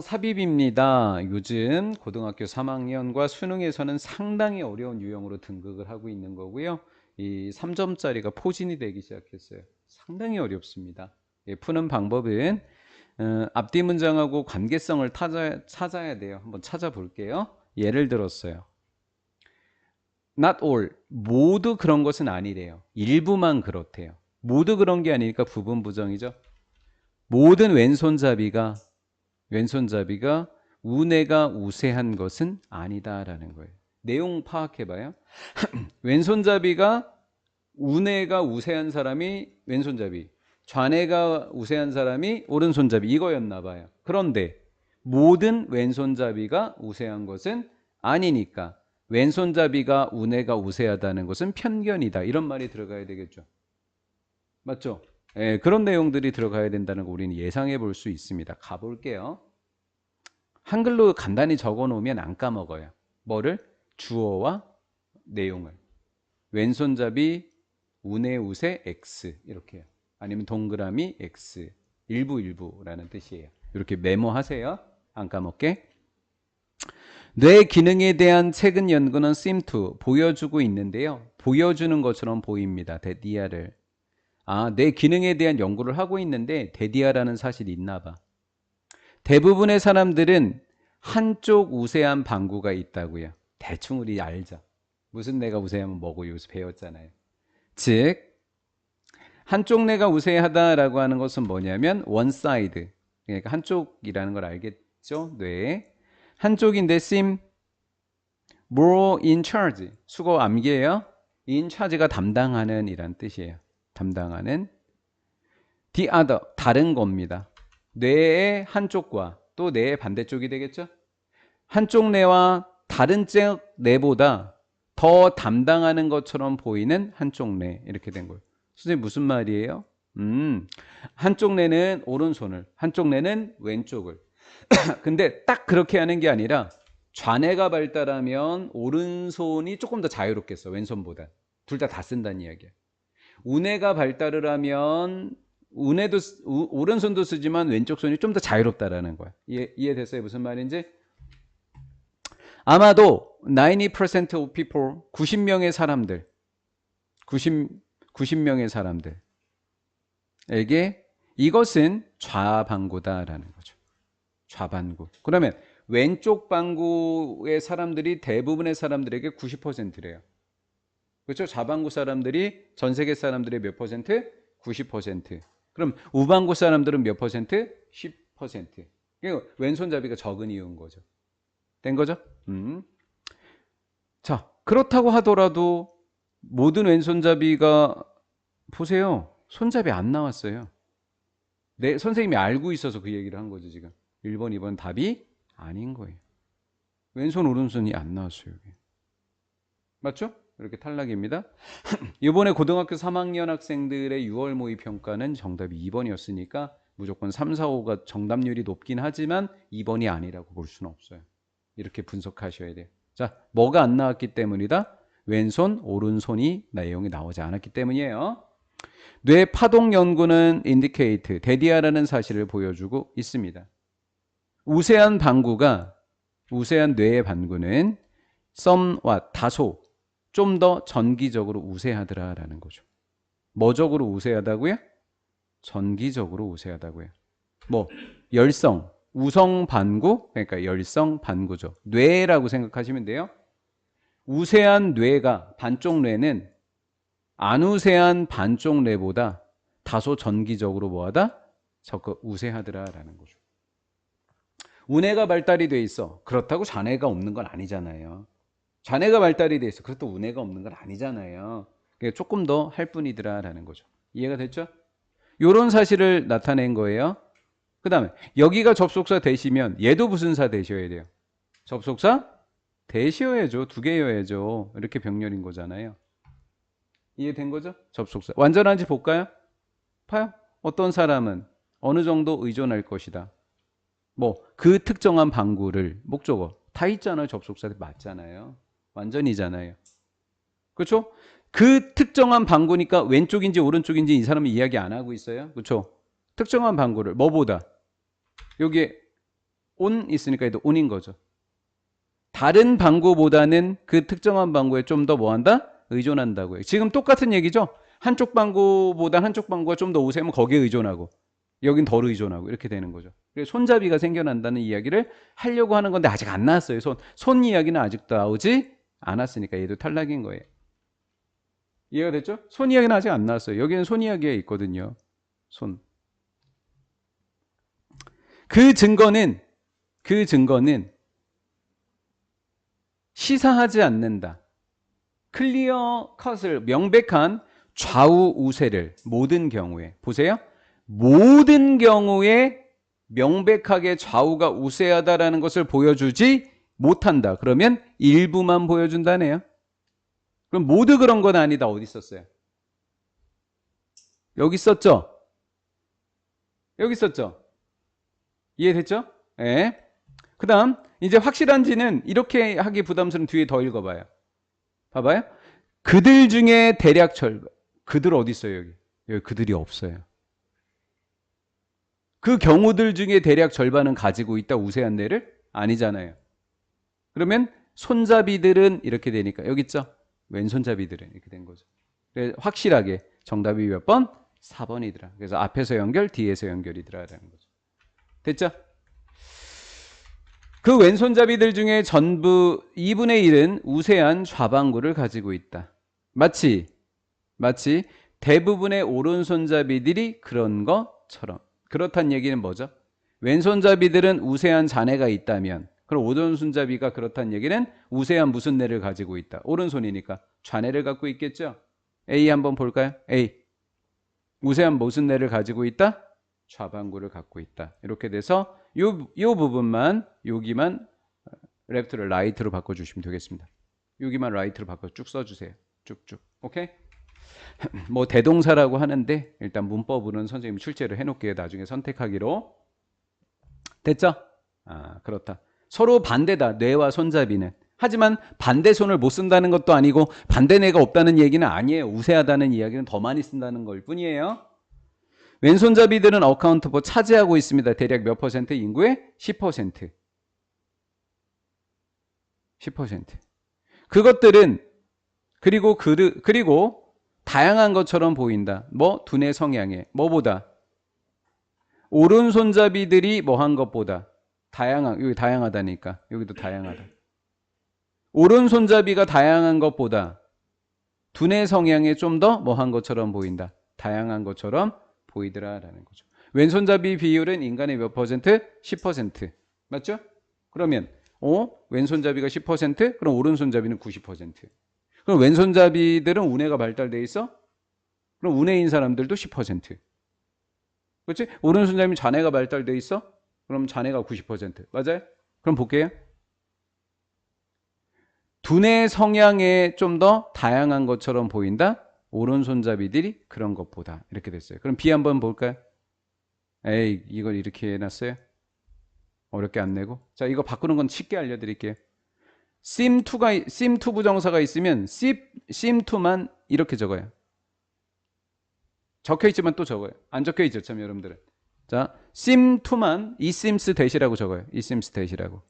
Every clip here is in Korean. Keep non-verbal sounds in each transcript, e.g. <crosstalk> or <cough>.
삽입입니다. 요즘 고등학교 3학년과 수능에서는 상당히 어려운 유형으로 등극을 하고 있는 거고요. 이 3점짜리가 포진이 되기 시작했어요. 상당히 어렵습니다. 예, 푸는 방법은 어, 앞뒤 문장하고 관계성을 찾아, 찾아야 돼요. 한번 찾아볼게요. 예를 들었어요. Not all. 모두 그런 것은 아니래요. 일부만 그렇대요. 모두 그런 게 아니니까 부분 부정이죠. 모든 왼손잡이가 왼손잡이가 우네가 우세한 것은 아니다라는 거예요. 내용 파악해봐요. <clears throat> 왼손잡이가 우네가 우세한 사람이 왼손잡이, 좌뇌가 우세한 사람이 오른손잡이 이거였나 봐요. 그런데 모든 왼손잡이가 우세한 것은 아니니까 왼손잡이가 우네가 우세하다는 것은 편견이다. 이런 말이 들어가야 되겠죠. 맞죠? 예, 그런 내용들이 들어가야 된다는 거 우리는 예상해 볼 수 있습니다. 가볼게요. 한글로 간단히 적어 놓으면 안 까먹어요. 뭐를? 주어와 내용을. 왼손잡이 운의 우세 X 이렇게요. 아니면 동그라미 X 일부 일부라는 뜻이에요. 이렇게 메모하세요. 안 까먹게. 뇌 기능에 대한 최근 연구는 seem to 보여주고 있는데요. 보여주는 것처럼 보입니다. 데디아를. 아, 내 기능에 대한 연구를 하고 있는데 데디아라는 사실이 있나 봐. 대부분의 사람들은 한쪽 우세한 방구가 있다고요. 대충 우리 알죠. 무슨 뇌가 우세하면 뭐고 여기서 배웠잖아요. 즉 한쪽 뇌가 우세하다라고 하는 것은 뭐냐면 원 사이드. 그러니까 한쪽이라는 걸 알겠죠? 뇌. 한쪽인데 seem more in charge. 수거 암기예요. in charge가 담당하는 이란 뜻이에요. 담당하는 the other 다른 겁니다. 뇌의 한쪽과 또 뇌의 반대쪽이 되겠죠? 한쪽 뇌와 다른 쪽 뇌보다 더 담당하는 것처럼 보이는 한쪽 뇌 이렇게 된 거예요. 선생님 무슨 말이에요? 음, 한쪽 뇌는 오른손을, 한쪽 뇌는 왼쪽을. <clears throat> 근데 딱 그렇게 하는 게 아니라 좌뇌가 발달하면 오른손이 조금 더 자유롭겠어 왼손보다. 둘 다 다 쓴다는 이야기야. 우뇌가 발달을 하면 우뇌도 우, 오른손도 쓰지만 왼쪽 손이 좀 더 자유롭다라는 거야. 이해, 이해됐어요? 무슨 말인지? 아마도 90% of people 90명의 사람들 90 90명의 사람들에게 이것은 좌방구다라는 거죠. 좌반구. 그러면 왼쪽 방구의 사람들이 대부분의 사람들에게 90%래요. 그렇죠? 좌방구 사람들이 전 세계 사람들의 몇 퍼센트? 90%. 그럼 우방구 사람들은 몇 퍼센트? 10%. 그러니까 왼손잡이가 적은 이유인 거죠. 된 거죠? 음. 자, 그렇다고 하더라도 모든 왼손잡이가 보세요. 손잡이 안 나왔어요. 내 선생님이 알고 있어서 그 얘기를 한 거죠, 지금. 1번, 2번 답이 아닌 거예요. 왼손, 오른손이 안 나왔어요. 맞죠? 이렇게 탈락입니다. <clears throat> 이번에 고등학교 3학년 학생들의 6월 모의 평가는 정답이 2번이었으니까 무조건 3, 4, 5가 정답률이 높긴 하지만 2번이 아니라고 볼 수는 없어요. 이렇게 분석하셔야 돼요. 자, 뭐가 안 나왔기 때문이다? 왼손, 오른손이 내용이 나오지 않았기 때문이에요. 뇌 파동 연구는 indicate, 데디아라는 사실을 보여주고 있습니다. 우세한 방구가 우세한 뇌의 반구는 somewhat 다소 좀 더 전기적으로 우세하더라라는 거죠. 뭐적으로 우세하다고요? 전기적으로 우세하다고요. 뭐 열성, 우성 반구, 그러니까 열성 반구죠. 뇌라고 생각하시면 돼요. 우세한 뇌가 반쪽 뇌는 안 우세한 반쪽 뇌보다 다소 전기적으로 뭐하다? 적극 우세하더라라는 거죠. 우뇌가 발달이 돼 있어. 그렇다고 좌뇌가 없는 건 아니잖아요. 좌뇌가 발달이 돼 있어. 그렇다고 우뇌가 없는 건 아니잖아요. 조금 더 할 뿐이더라라는 거죠. 이해가 됐죠? 이런 사실을 나타낸 거예요. 그 다음에 여기가 접속사 되시면 얘도 무슨 사 되셔야 돼요? 접속사 되셔야죠. 두 개여야죠. 이렇게 병렬인 거잖아요. 이해된 거죠? 접속사. 완전한지 볼까요? 봐요. 어떤 사람은 어느 정도 의존할 것이다. 뭐 그 특정한 방구를 목적어 다 있잖아요. 접속사 맞잖아요. 완전이잖아요. 그렇죠? 그 특정한 방구니까 왼쪽인지 오른쪽인지 이 사람은 이야기 안 하고 있어요. 그렇죠? 특정한 방구를 뭐보다 여기에 온 있으니까 얘도 온인 거죠. 다른 방구보다는 그 특정한 방구에 좀 더 뭐한다? 의존한다고요. 지금 똑같은 얘기죠. 한쪽 방구보다 한쪽 방구가 좀 더 우세면 거기에 의존하고 여긴 덜 의존하고 이렇게 되는 거죠. 그래서 손잡이가 생겨난다는 이야기를 하려고 하는 건데 아직 안 나왔어요. 손, 손 이야기는 아직도 나오지 않았으니까 얘도 탈락인 거예요. 이해가 됐죠? 손 이야기는 아직 안 나왔어요. 여기는 손 이야기가 있거든요. 손. 그 증거는 그 증거는 시사하지 않는다. 클리어 컷을 명백한 좌우 우세를 모든 경우에 보세요. 모든 경우에 명백하게 좌우가 우세하다라는 것을 보여주지 못한다. 그러면 일부만 보여준다네요. 그럼 모두 그런 건 아니다. 어디 있었어요? 여기 있었죠? 여기 있었죠? 이해됐죠? 예. 네. 그 다음, 이제 확실한지는 이렇게 하기 부담스러운 뒤에 더 읽어봐요. 봐봐요. 그들 중에 대략 절, 그들 어디 있어요, 여기? 여기 그들이 없어요. 그 경우들 중에 대략 절반은 가지고 있다, 우세한 뇌를? 아니잖아요. 그러면 손잡이들은 이렇게 되니까, 여기 있죠? 왼손잡이들은 이렇게 된 거죠. 확실하게 정답이 몇 번? 4번이더라. 그래서 앞에서 연결, 뒤에서 연결이더라라는 거죠. 됐죠? 그 왼손잡이들 중에 전부 2분의 1은 우세한 좌방구를 가지고 있다. 마치 마치 대부분의 오른손잡이들이 그런 것처럼. 그렇단 얘기는 뭐죠? 왼손잡이들은 우세한 잔해가 있다면 그럼 오른손잡이가 그렇단 얘기는 우세한 무슨 뇌를 가지고 있다. 오른손이니까 좌뇌를 갖고 있겠죠? A 한번 볼까요? A. 우세한 무슨 뇌를 가지고 있다? 좌방구를 갖고 있다. 이렇게 돼서 요, 요 부분만 여기만 레프트를 라이트로 바꿔주시면 되겠습니다. 여기만 라이트로 바꿔 쭉 써주세요. 쭉쭉. 오케이? <laughs> 뭐 대동사라고 하는데 일단 문법으로는 선생님 출제를 해놓을게요. 나중에 선택하기로. 됐죠? 아 그렇다. 서로 반대다. 뇌와 손잡이는. 하지만 반대 손을 못 쓴다는 것도 아니고 반대 뇌가 없다는 얘기는 아니에요. 우세하다는 이야기는 더 많이 쓴다는 걸 뿐이에요. 왼손잡이들은 어카운트보 차지하고 있습니다. 대략 몇 퍼센트 인구의 10%. 10%. 그것들은 그리고 그, 그리고 다양한 것처럼 보인다. 뭐 두뇌 성향에 뭐보다 오른손잡이들이 뭐 한 것보다 다양한 여기 다양하다니까 여기도 다양하다. 오른손잡이가 다양한 것보다 두뇌 성향에 좀 더 뭐한 것처럼 보인다. 다양한 것처럼 보이더라라는 거죠. 왼손잡이 비율은 인간의 몇 퍼센트? 10%. 맞죠? 그러면 어? 왼손잡이가 10%? 그럼 오른손잡이는 90%. 그럼 왼손잡이들은 우뇌가 발달돼 있어? 그럼 우뇌인 사람들도 10%. 그렇지? 오른손잡이 자네가 발달돼 있어? 그럼 자네가 90%. 맞아요? 그럼 볼게요. 두뇌 성향에 좀 더 다양한 것처럼 보인다? 오른손잡이들이 그런 것보다 이렇게 됐어요. 그럼 B 한번 볼까요? 에이 이걸 이렇게 해놨어요. 어렵게 안 내고 자 이거 바꾸는 건 쉽게 알려드릴게요. sim2가 sim2 부정사가 있으면 sim2만 이렇게 적어요. 적혀 있지만 또 적어요. 안 적혀 있죠, 참 여러분들은. 자, sim2만 eSIMS 대시라고 적어요. eSIMS 대시라고.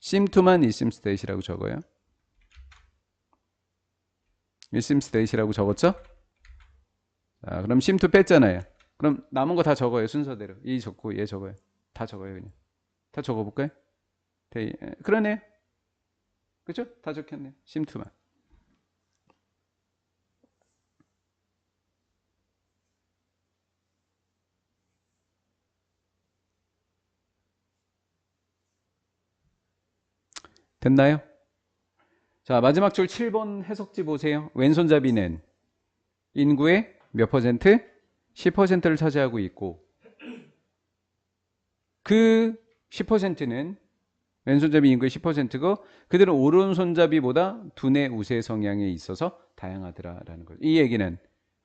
sim2만 eSIMS 대시라고 적어요. eSIMS 대시라고 적었죠? 자, 그럼 심2 뺐잖아요. 그럼 남은 거 다 적어요. 순서대로. 이 적고 얘 적어요. 다 적어요, 그냥. 다 적어 볼까요? 대, 그러네. 그죠? 다 적혔네. 심2만. 됐나요? 자, 마지막 줄 7번 해석지 보세요. 왼손잡이는 인구의 몇 퍼센트? 10%를 차지하고 있고 그 10%는 왼손잡이 인구의 10%고 그들은 오른손잡이보다 두뇌 우세 성향에 있어서 다양하더라라는 거죠. 이 얘기는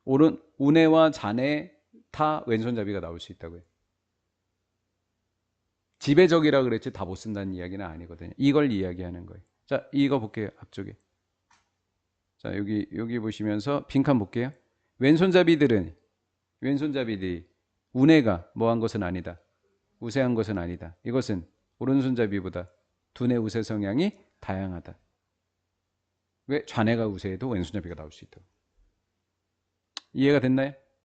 오른 우뇌와 좌뇌 다 왼손잡이가 나올 수 있다고요. 지배적이라 그랬지 다 못 쓴다는 이야기는 아니거든요. 이걸 이야기하는 거예요. 자, 이거 볼게요. 앞쪽에. 자, 여기 여기 보시면서 빈칸 볼게요. 왼손잡이들은 왼손잡이들이 운해가 뭐한 것은 아니다. 우세한 것은 아니다. 이것은 오른손잡이보다 두뇌 우세 성향이 다양하다. 왜 좌뇌가 우세해도 왼손잡이가 나올 수 있다고. 이해가 됐나요?